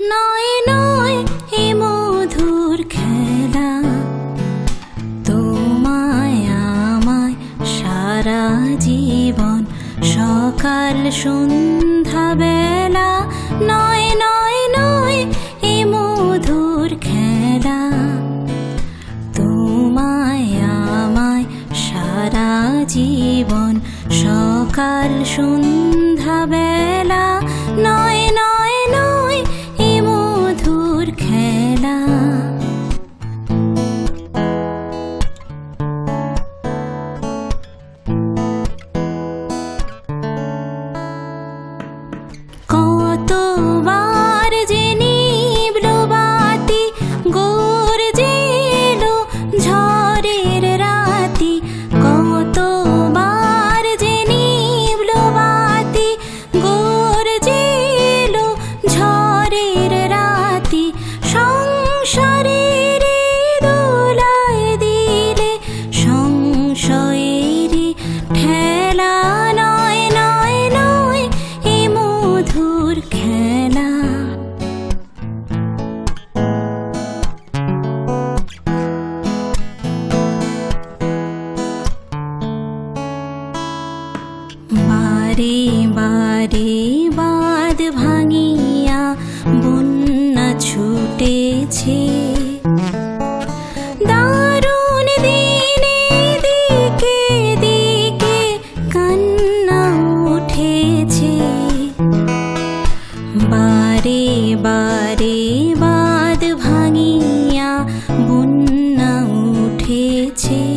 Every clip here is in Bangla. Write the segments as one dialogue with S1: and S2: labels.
S1: নয় নয়, হে মধুর খেলা। তোমায়, আমায় সারা জীবন সকাল সন্ধ্যা বেলা। নয় নয় নয় এ মধুর খেলা। তোমায়, আমায় সারা জীবন সকাল সন্ধ্যা বেলা। নয় বারে বারে বাদ ভাঙিয়া বন্যা ছুটেছে। দারুণ কান্না বারে বারে বাদ ভাঙিয়া বন্যা উঠেছে।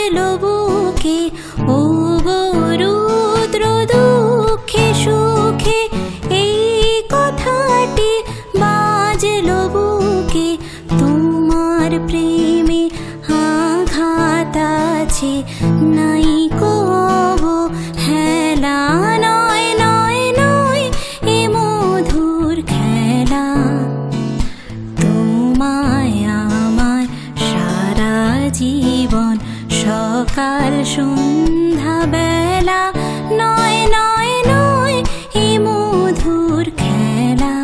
S1: বাজলো বুকে ও গো রুদ্র দুঃখে সুখে, এই কথাটি বাজলো বুকে, তোমার প্রেমে আঘাত আছে। সকাল সন্ধ্যা বেলা, নয় নয় নয় এ মধুর খেলা।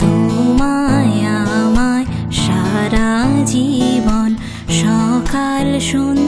S1: তোমায় আমায় সারা জীবন সকাল সন্ধ্যা